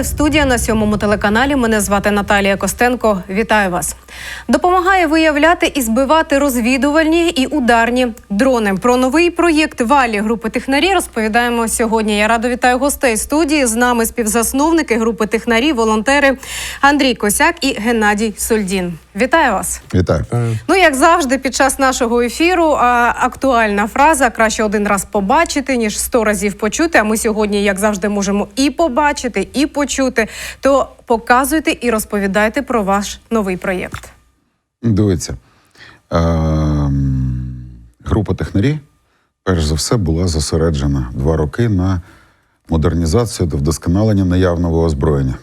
Лайв студія на сьомому телеканалі. Мене звати Наталія Костенко. Вітаю вас. Допомагає виявляти і збивати розвідувальні і ударні дрони. Про новий проєкт Валі групи технарі розповідаємо сьогодні. Я радо вітаю гостей студії. З нами співзасновники групи технарі, волонтери Андрій Косяк і Геннадій Сульдін. Вітаю вас. Вітаю. Ну, як завжди, під час нашого ефіру актуальна фраза краще один раз побачити, ніж сто разів почути. А ми сьогодні, як завжди, можемо і побачити, і почути. То показуйте і розповідайте про ваш новий проєкт. Дивіться. Ем, група технарі, перш за все, була зосереджена два роки на модернізацію та вдосконалення наявного озброєння.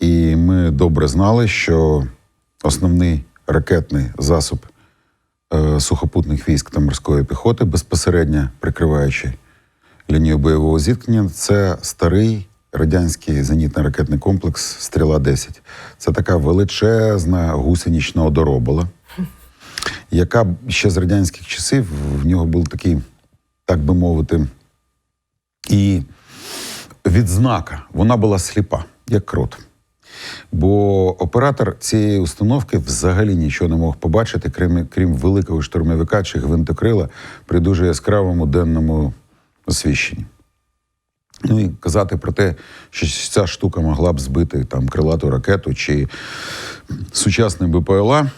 І ми добре знали, що основний ракетний засоб е, сухопутних військ та морської піхоти, безпосередньо прикриваючи лінію бойового зіткнення, це старий радянський зенітно-ракетний комплекс Стріла 10 Це така величезна гусенична одоробола, яка ще з радянських часів в нього був такий, так би мовити, і відзнака. Вона була сліпа, як крот. Бо оператор цієї установки взагалі нічого не мог побачити, крім, крім великого штурмовика чи гвинтокрила при дуже яскравому денному освіщенні. Ну і казати про те, що ця штука могла б збити там крилату ракету чи сучасний БПЛА.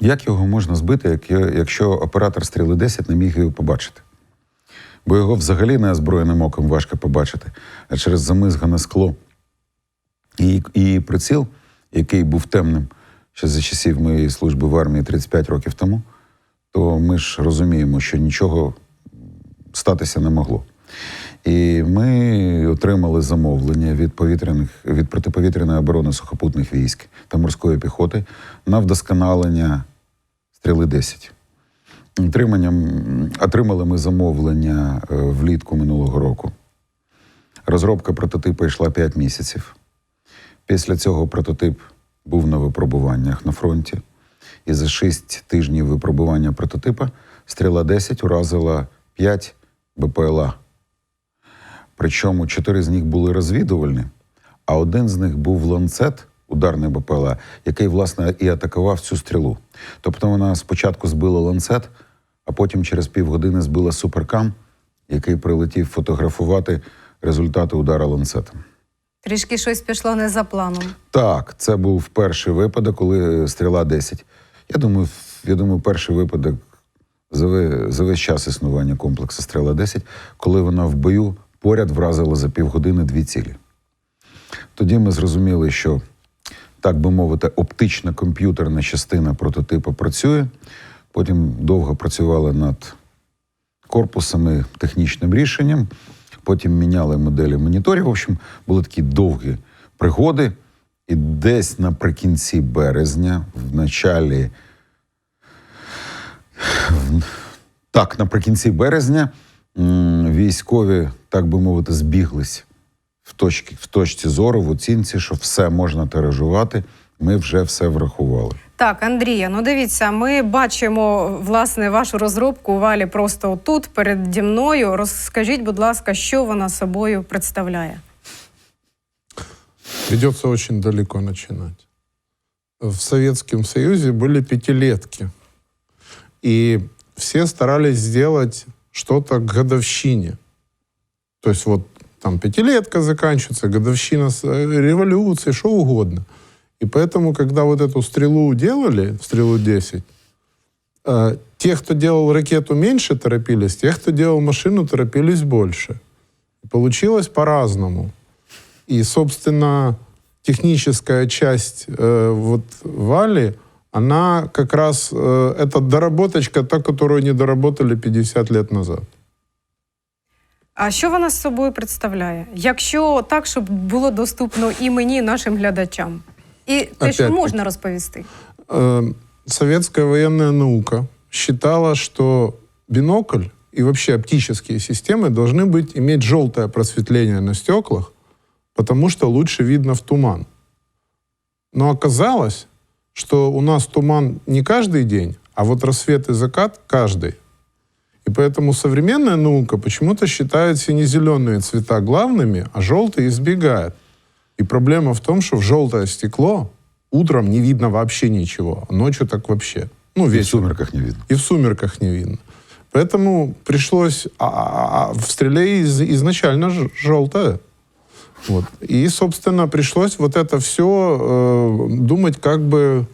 Як його можна збити, якщо оператор стріли 10 не міг його побачити? Бо його взагалі неозброєним оком важко побачити, а через замизгане скло. І, і приціл, який був темним ще за часів моєї служби в армії 35 років тому, то ми ж розуміємо, що нічого статися не могло. І ми отримали замовлення від повітряних від протиповітряної оборони сухопутних військ та морської піхоти на вдосконалення стріли 10. Отриманням, отримали ми замовлення е, влітку минулого року. Розробка прототипу йшла 5 місяців. Після цього прототип був на випробуваннях на фронті. І за 6 тижнів випробування прототипа стріла 10 уразила 5 БПЛА. Причому 4 з них були розвідувальні, а один з них був ланцет, ударний БПЛА, який, власне, і атакував цю стрілу. Тобто вона спочатку збила ланцет, а потім через півгодини збила суперкам, який прилетів фотографувати результати удара ланцетом. Трішки щось пішло не за планом. Так, це був перший випадок, коли стріла 10. Я думаю, я думаю, перший випадок за ве- за весь час існування комплексу стріла 10, коли вона в бою поряд вразила за півгодини дві цілі. Тоді ми зрозуміли, що, так би мовити, оптична комп'ютерна частина прототипу працює. Потім довго працювали над корпусами, технічним рішенням. Потім міняли моделі моніторів. В общем, були такі довгі пригоди. І десь наприкінці березня, в началі. Так, наприкінці березня військові, так би мовити, збіглись в, точці, в точці зору, в оцінці, що все можна тиражувати. Ми вже все врахували. Так, Андрія, ну дивіться, ми бачимо власне вашу розробку у валі просто тут, переді мною. Розкажіть, будь ласка, що вона собою представляє? Придется очень далеко начинать. В Советском Союзе были пятилетки. И все старались сделать что-то к годовщине. То есть вот там пятилетка заканчивается, годовщина с- э, революции, что угодно. И поэтому, когда вот эту стрелу делали, стрелу 10, э, те, кто делал ракету меньше, торопились, те, кто делал машину, торопились больше. И получилось по-разному. И, собственно, техническая часть э, вот Вали, она как раз, э, это доработочка, та, которую не доработали 50 лет назад. А що вона з собою представляє? Якщо так, щоб було доступно і мені, і нашим глядачам, І те, що Опять-таки. можна розповісти. Э, советская военная наука считала, что бинокль и вообще оптические системы должны быть, иметь желтое просветление на стеклах, потому что лучше видно в туман. Но оказалось, что у нас туман не каждый день, а вот рассвет и закат каждый. И поэтому современная наука почему-то считает сине-зеленые цвета главными, а желтые избегает. И проблема в том, что в желтое стекло утром не видно вообще ничего, а ночью так вообще. Ну, І в сумерках не видно. И в сумерках не видно. Поэтому пришлось... А, а- а в стреле из- изначально желтое. Вот. И, собственно, пришлось вот это все думать, как бы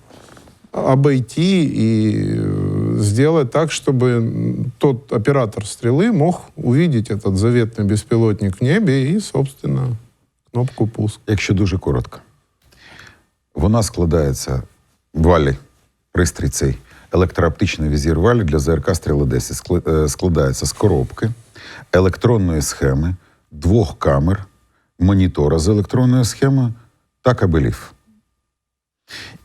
обойти и э, сделать так, чтобы тот оператор стрелы мог увидеть этот заветный беспилотник в небе и, собственно, кнопку пуск. Якщо дуже коротко, вона складається валі, пристрій цей електрооптичний візір валі для ЗРК стріли 10 е, складається з коробки, електронної схеми, двох камер, монітора з електронною схемою та кабелів.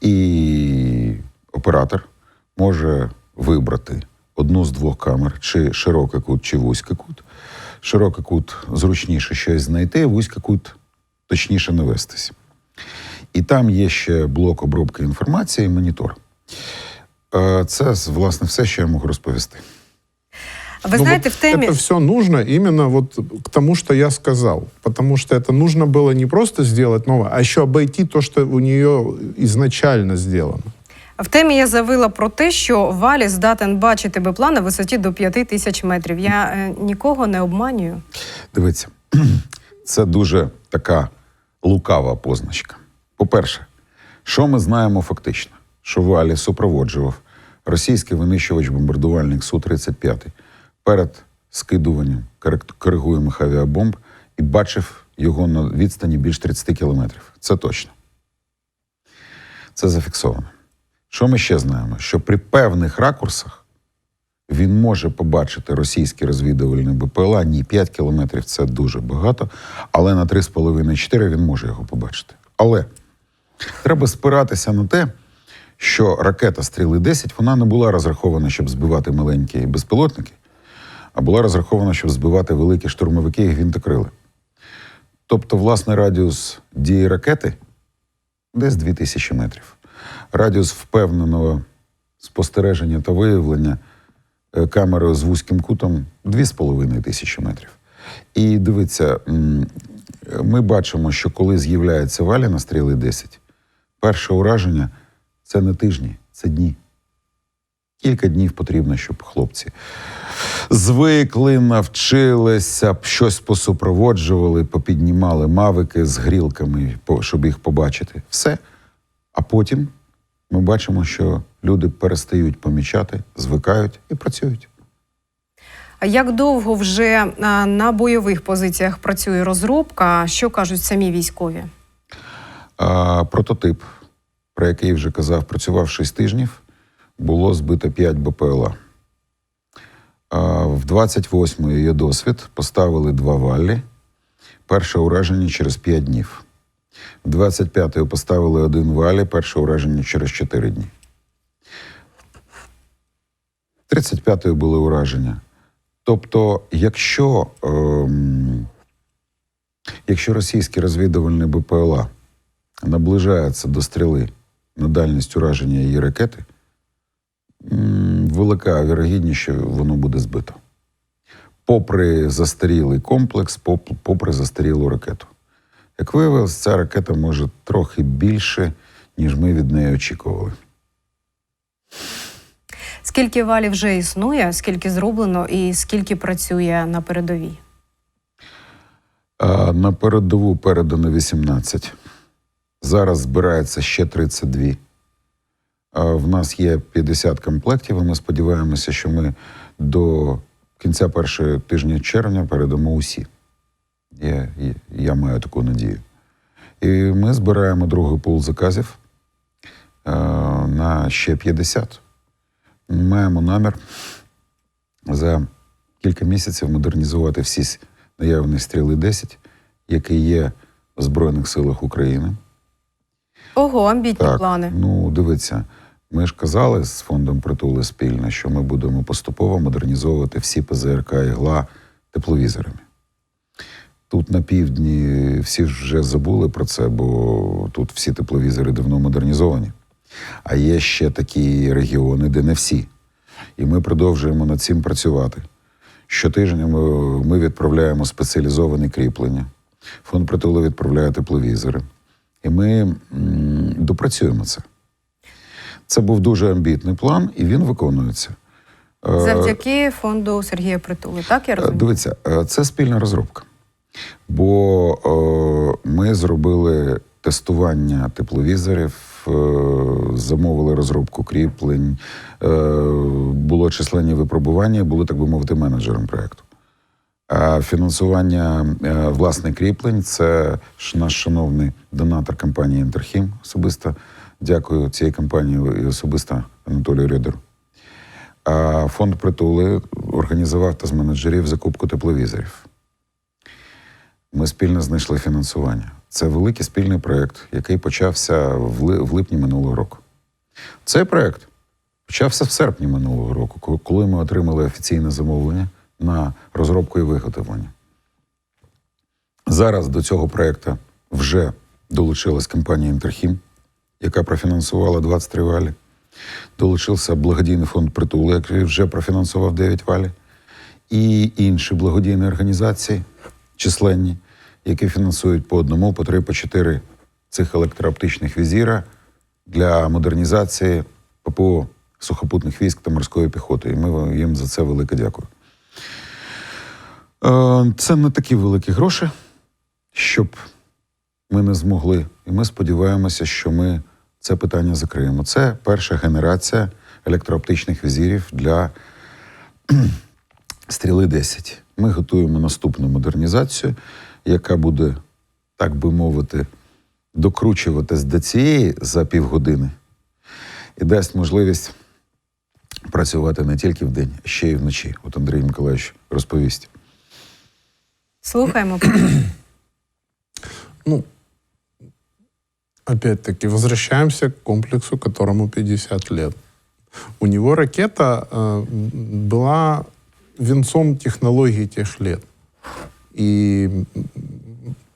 І оператор може вибрати одну з двох камер, чи широкий кут, чи вузький кут. Широкий кут зручніше щось знайти, вузький кут точніше навестись. І там є ще блок обробки інформації і монітор. Е, Це, власне, все, що я можу розповісти. Ви Ну, знаєте, вот в темі Это все нужно именно вот к тому, что я сказал. Потому что это нужно было не просто сделать новое, а еще обойти то, что у нее изначально сделано. в темі я заявила про те, що Валі здатен бачити бипла на висоті до 5 тисяч метрів. Я е, нікого не обманюю. Дивіться, це дуже така лукава позначка. По-перше, що ми знаємо фактично? Що Валі супроводжував російський винищувач-бомбардувальник Су-35 перед скидуванням коригуємих авіабомб і бачив його на відстані більш 30 кілометрів. Це точно. Це зафіксовано. Що ми ще знаємо? Що при певних ракурсах він може побачити російський розвідувальний БПЛА. Ні, 5 кілометрів це дуже багато, але на 3,5-4 він може його побачити. Але треба спиратися на те, що ракета стріли 10 вона не була розрахована, щоб збивати маленькі безпілотники, а була розрахована, щоб збивати великі штурмовики і гвинтокрили. Тобто, власне, радіус дії ракети десь 2000 метрів. Радіус впевненого спостереження та виявлення е, камерою з вузьким кутом 2,5 тисячі метрів. І дивіться, ми бачимо, що коли з'являється валя на стріли 10, перше ураження це не тижні, це дні. Кілька днів потрібно, щоб хлопці звикли, навчилися, щось посупроводжували, попіднімали мавики з грілками, щоб їх побачити. Все. А потім ми бачимо, що люди перестають помічати, звикають і працюють. А як довго вже на бойових позиціях працює розробка? Що кажуть самі військові? А, прототип, про який вже казав, працював 6 тижнів, було збито 5 БПЛА. А, в 28-ї є досвід, поставили два валлі. Перше ураження через 5 днів. В 25-ї поставили один валі, перше ураження через 4 дні. 35-ї були ураження. Тобто, якщо, ем, якщо російський розвідувальний БПЛА наближається до стріли на дальність ураження її ракети, м, велика вірогідність, що воно буде збито. Попри застарілий комплекс, попри застарілу ракету. Як виявилось, ця ракета може трохи більше, ніж ми від неї очікували. Скільки валів вже існує, скільки зроблено і скільки працює на передовій? А на передову передано 18. Зараз збирається ще 32. А в нас є 50 комплектів, і ми сподіваємося, що ми до кінця першого тижня червня передамо усі. Я, я, я маю таку надію. І ми збираємо другий пул заказів е, на ще 50. Маємо намір за кілька місяців модернізувати всі наявні стріли 10, які є в Збройних силах України. Ого, амбітні Так, плани. ну дивіться, ми ж казали з фондом притули спільно, що ми будемо поступово модернізовувати всі ПЗРК ігла тепловізорами. Тут на півдні всі ж вже забули про це, бо тут всі тепловізори давно модернізовані. А є ще такі регіони, де не всі. І ми продовжуємо над цим працювати. Щотижня ми, ми відправляємо спеціалізовані кріплення. Фонд притулу відправляє тепловізори. І ми допрацюємо це. Це був дуже амбітний план, і він виконується. Е, Завдяки фонду Сергія Притули, так я Е, розумію? Дивіться, е, це спільна розробка. Бо е, ми зробили тестування тепловізорів, е, замовили розробку кріплень, е, було численні випробування, були, так би мовити, менеджером проєкту. А фінансування е, власне кріплень це наш шановний донатор компанії Інтерхім. Особисто дякую цій компанії і особисто Анатолію Рьодеру. Фонд притули організував та з менеджерів закупку тепловізорів. Ми спільно знайшли фінансування. Це великий спільний проєкт, який почався в, липні минулого року. Цей проєкт почався в серпні минулого року, коли ми отримали офіційне замовлення на розробку і виготовлення. Зараз до цього проєкту вже долучилась компанія Інтерхім, яка профінансувала 23 валі. Долучився благодійний фонд притулу, який вже профінансував 9 валі, і інші благодійні організації, численні, які фінансують по одному, по три, по чотири цих електрооптичних візіра для модернізації ППО сухопутних військ та морської піхоти. І ми їм за це велике дякую. Е, Це не такі великі гроші, щоб ми не змогли. І ми сподіваємося, що ми це питання закриємо. Це перша генерація електрооптичних візірів для стріли 10. Ми готуємо наступну модернізацію, яка буде, так би мовити, докручуватись до цієї за півгодини і дасть можливість працювати не тільки вдень, а ще й вночі. От Андрій Миколаївич розповість. Слухаємо. Ну, опять-таки, возвращаемся к комплексу, которому 50 лет. У него ракета э, была венцом технологий тех лет. И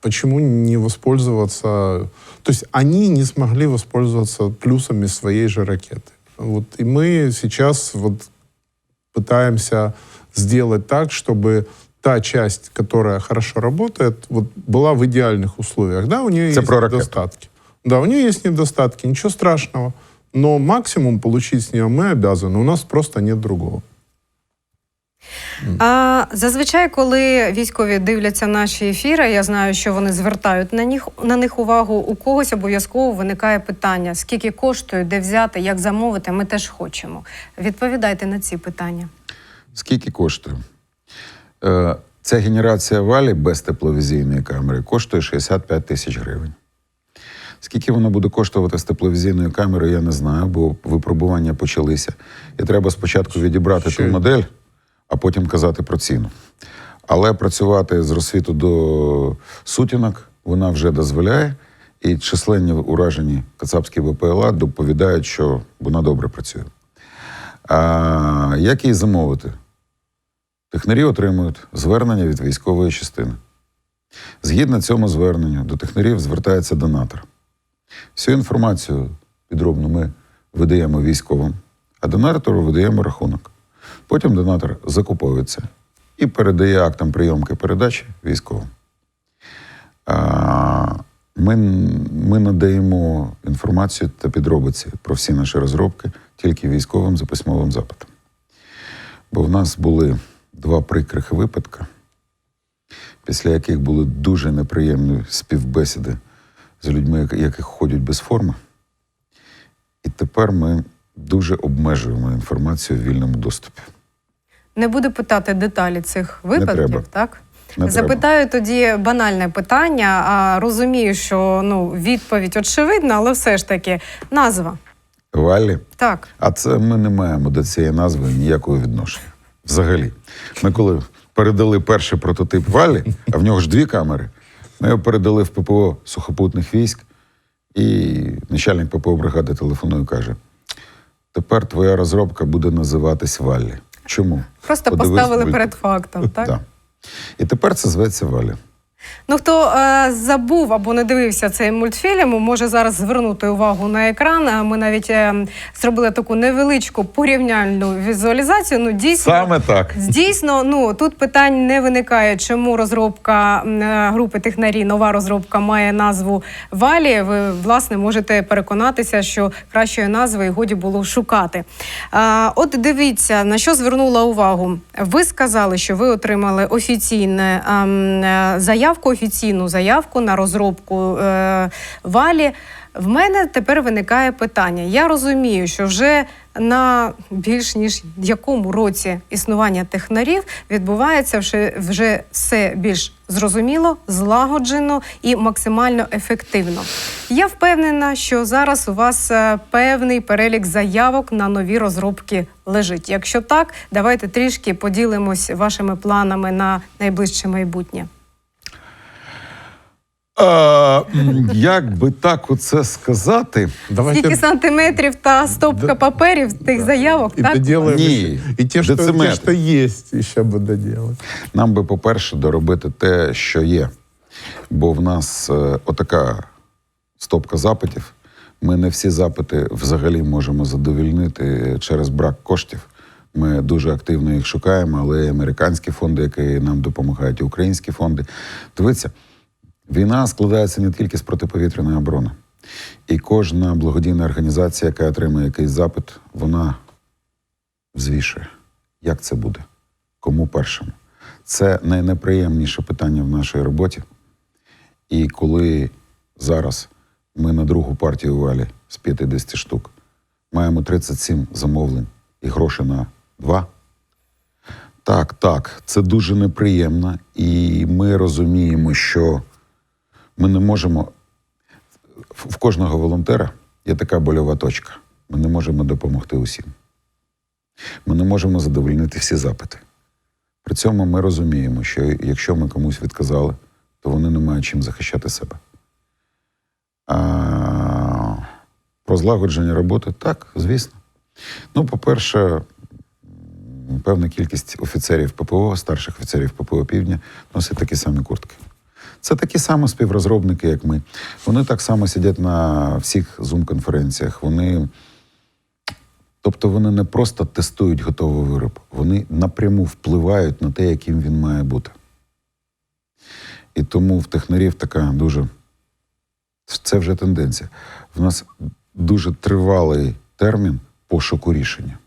почему не воспользоваться... То есть они не смогли воспользоваться плюсами своей же ракеты. Вот, и мы сейчас вот пытаемся сделать так, чтобы та часть, которая хорошо работает, вот была в идеальных условиях. Да, у нее Это есть про недостатки. Да, у нее есть недостатки, ничего страшного. Но максимум получить с нее мы обязаны. У нас просто нет другого. А зазвичай, коли військові дивляться наші ефіри, я знаю, що вони звертають на них на них увагу. У когось обов'язково виникає питання: скільки коштує, де взяти, як замовити. Ми теж хочемо. Відповідайте на ці питання. Скільки коштує? Е, Ця генерація валі без тепловізійної камери коштує 65 тисяч гривень. Скільки вона буде коштувати з тепловізійною камерою, я не знаю, бо випробування почалися. І треба спочатку відібрати Ще- ту модель, а потім казати про ціну. Але працювати з розсвіту до сутінок вона вже дозволяє, і численні уражені кацапські ВПЛА доповідають, що вона добре працює. А як її замовити? Технарі отримують звернення від військової частини. Згідно цьому зверненню, до технарів звертається донатор. Всю інформацію підробно ми видаємо військовим, а донатору видаємо рахунок. Потім донатор закуповується і передає актам прийомки передачі військовим. Ми, ми надаємо інформацію та підробиці про всі наші розробки тільки військовим за письмовим запитом. Бо в нас були два прикрих випадки, після яких були дуже неприємні співбесіди з людьми, які ходять без форми. І тепер ми дуже обмежуємо інформацію в вільному доступі. Не буду питати деталі цих випадків, треба. так? Не Запитаю тоді банальне питання. А розумію, що ну відповідь очевидна, але все ж таки назва. Валі. Так. А це ми не маємо до цієї назви ніякого відношення. Взагалі. Ми коли передали перший прототип Валі, а в нього ж дві камери, ми його передали в ППО сухопутних військ, і начальник ППО бригади телефонує і каже: тепер твоя розробка буде називатись Валі. Чому? Просто Подивись поставили перед фактом, так? Да. І тепер це зветься Валі. Ну, хто е, забув або не дивився цей мультфільм, може зараз звернути увагу на екран. Е, Ми навіть е, зробили таку невеличку порівняльну візуалізацію. Ну, дійсно, Саме так. Дійсно, ну тут питань не виникає, чому розробка е, групи технарі, нова розробка має назву Валі. Ви власне можете переконатися, що кращої назви і годі було шукати. А, от дивіться на що звернула увагу. Ви сказали, що ви отримали офіційне ем, е, заявку, офіційну заявку на розробку е, Валі. В мене тепер виникає питання. Я розумію, що вже на більш ніж якому році існування технарів відбувається вже, вже все більш зрозуміло, злагоджено і максимально ефективно. Я впевнена, що зараз у вас е, певний перелік заявок на нові розробки лежить. Якщо так, давайте трішки поділимось вашими планами на найближче майбутнє. А, як би так оце сказати? Давайте Скільки сантиметрів та стопка паперів тих заявок, и так? еще. И те что, те, дециметр. что есть, еще бы. Нам би, по-перше, доробити те, що є. Бо в нас е, отака стопка запитів. Ми не всі запити взагалі можемо задовільнити через брак коштів. Ми дуже активно їх шукаємо, але і американські фонди, які нам допомагають, і українські фонди. Дивіться, війна складається не тільки з протиповітряної оборони. І кожна благодійна організація, яка отримує якийсь запит, вона взвішує, як це буде, кому першому. Це найнеприємніше питання в нашій роботі. І коли зараз ми на другу партію валі з 50 штук маємо 37 замовлень і гроші на два. Так, так, це дуже неприємно, і ми розуміємо, що ми не можемо. В кожного волонтера є така больова точка. Ми не можемо допомогти усім. Ми не можемо задовольнити всі запити. При цьому ми розуміємо, що якщо ми комусь відказали, то вони не мають чим захищати себе. А, про злагодження роботи так, звісно. Ну, по-перше, певна кількість офіцерів ППО, старших офіцерів ППО Півдня носить такі самі куртки. Це такі самі співрозробники, як ми. Вони так само сидять на всіх зум-конференціях. Вони, тобто вони не просто тестують готовий вироб, вони напряму впливають на те, яким він має бути. І тому в технарів така дуже. Це вже тенденція. В нас дуже тривалий термін пошуку рішення.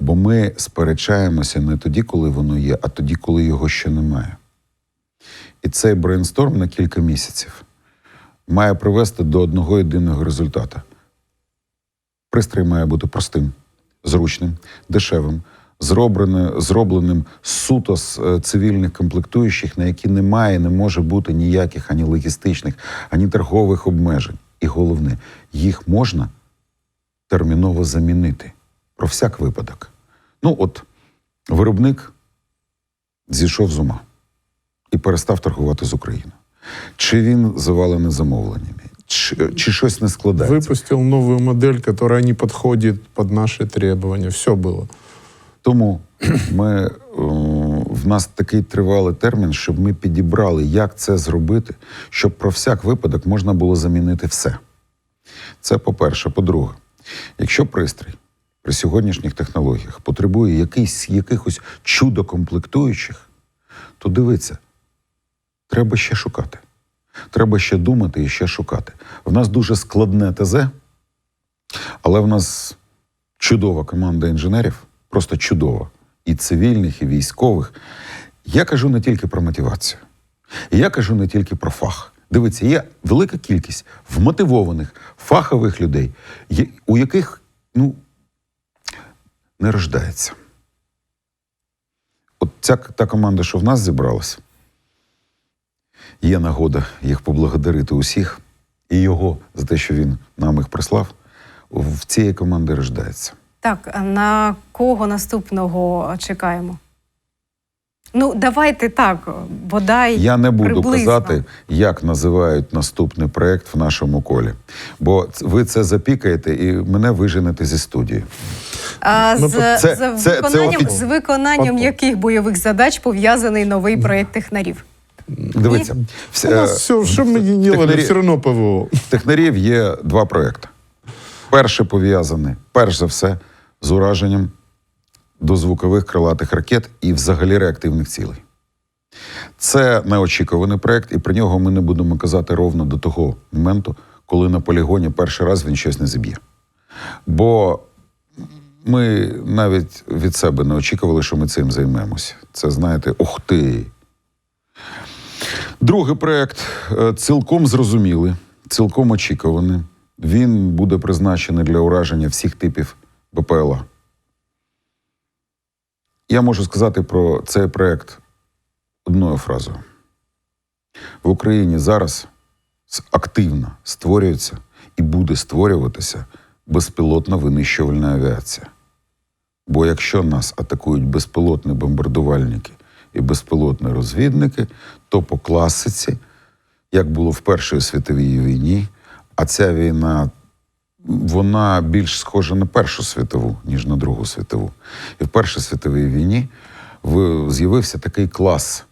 Бо ми сперечаємося не тоді, коли воно є, а тоді, коли його ще немає. І цей брейнсторм на кілька місяців має привести до одного єдиного результату. Пристрій має бути простим, зручним, дешевим, зроблене- зробленим суто з е, цивільних комплектуючих, на які немає, не може бути ніяких ані логістичних, ані торгових обмежень. І головне, їх можна терміново замінити про всяк випадок. Ну, от виробник зійшов з ума і перестав торгувати з Україною. Чи він завалений замовленнями, чи, чи щось не складається. Выпустил новую модель, которая не подходит под наши требования. Все было. Тому ми, е, в нас такий тривалий термін, щоб ми підібрали, як це зробити, щоб про всяк випадок можна було замінити все. Це по-перше. По-друге, якщо пристрій при сьогоднішніх технологіях потребує якихось чудо-комплектуючих, то дивіться, треба ще шукати. Треба ще думати і ще шукати. В нас дуже складне ТЗ, але в нас чудова команда інженерів, просто чудова. І цивільних, і військових. Я кажу не тільки про мотивацію. Я кажу не тільки про фах. Дивіться, є велика кількість вмотивованих, фахових людей, у яких ну, не рождається. От ця та команда, що в нас зібралась, є нагода їх поблагодарити усіх і його за те, що він нам їх прислав. В цієї команди рождається. Так, на кого наступного чекаємо? Ну, давайте так, бодай. Я не буду приблизно. казати, як називають наступний проект в нашому колі, бо ви це запікаєте і мене виженете зі студії. А Ну, з, це- з це- це виконанням, з виконанням яких бойових задач пов'язаний новий проєкт технарів? Дивіться, У вся- нас все, что мы не технарі- все равно ПВО. технарів є два проекти. Перший пов'язаний, перш за все, з ураженням дозвукових крилатих ракет і взагалі реактивних цілей. Це неочікуваний проект, і про нього ми не будемо казати ровно до того моменту, коли на полігоні перший раз він щось не зіб'є. Бо ми навіть від себе не очікували, що ми цим займемося. Це, знаєте, ух ти. Другий проект е, цілком зрозумілий, цілком очікуваний. Він буде призначений для ураження всіх типів БПЛА. Я можу сказати про цей проект одною фразою. В Україні зараз активно створюється і буде створюватися безпілотна винищувальна авіація. Бо якщо нас атакують безпілотні бомбардувальники і безпілотні розвідники, то по класиці, як було в Першій світовій війні, а ця війна вона більш схожа на Першу світову, ніж на Другу світову. І в Першій світовій війні з'явився такий клас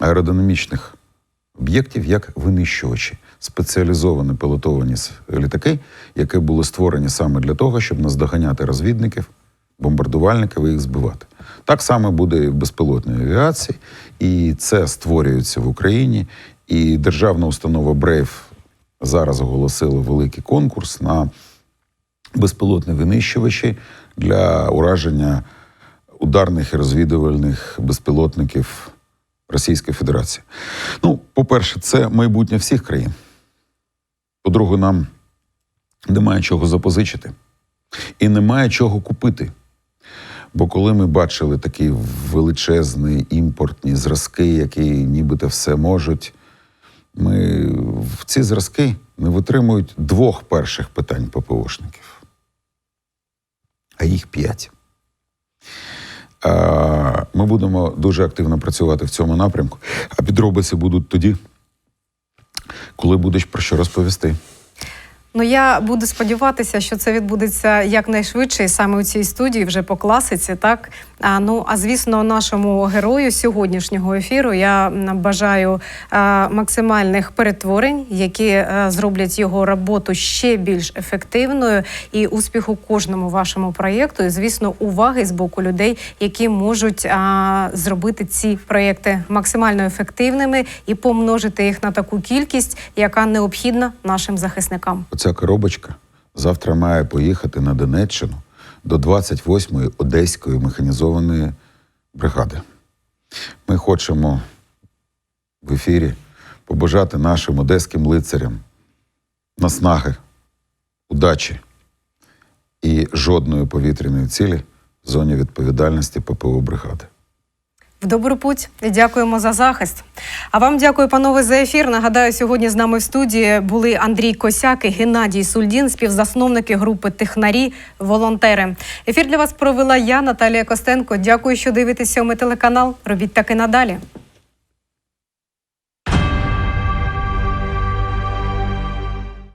аеродинамічних об'єктів, як винищувачі, спеціалізовані пілотовані літаки, які були створені саме для того, щоб наздоганяти розвідників, бомбардувальників і їх збивати. Так само буде і в безпілотній авіації, і це створюється в Україні. І державна установа Брейв зараз оголосила великий конкурс на безпілотні винищувачі для ураження ударних і розвідувальних безпілотників Російської Федерації. Ну, по-перше, це майбутнє всіх країн. По-друге, нам немає чого запозичити і немає чого купити. Бо коли ми бачили такі величезні імпортні зразки, які нібито все можуть, ми в ці зразки не витримують двох перших питань ППОшників, а їх п'ять. Ми будемо дуже активно працювати в цьому напрямку, а підробиці будуть тоді, коли будеш про що розповісти. Ну я буду сподіватися, що це відбудеться якнайшвидше, і саме у цій студії, вже по класиці, так. А ну а звісно, нашому герою сьогоднішнього ефіру я бажаю а, максимальних перетворень, які е, зроблять його роботу ще більш ефективною і успіху кожному вашому проєкту. І звісно, уваги з боку людей, які можуть а, зробити ці проєкти максимально ефективними і помножити їх на таку кількість, яка необхідна нашим захисникам. Оця коробочка завтра має поїхати на Донеччину до 28-ї Одеської механізованої бригади. Ми хочемо в ефірі побажати нашим одеським лицарям наснаги, удачі і жодної повітряної цілі в зоні відповідальності ППО бригади. В добру путь і дякуємо за захист. А вам дякую, панове, за ефір. Нагадаю, сьогодні з нами в студії були Андрій Косяк і Геннадій Сульдін, співзасновники групи Технарі, волонтери. Ефір для вас провела я, Наталія Костенко. Дякую, що дивитесь сьомий телеканал. Робіть так і надалі.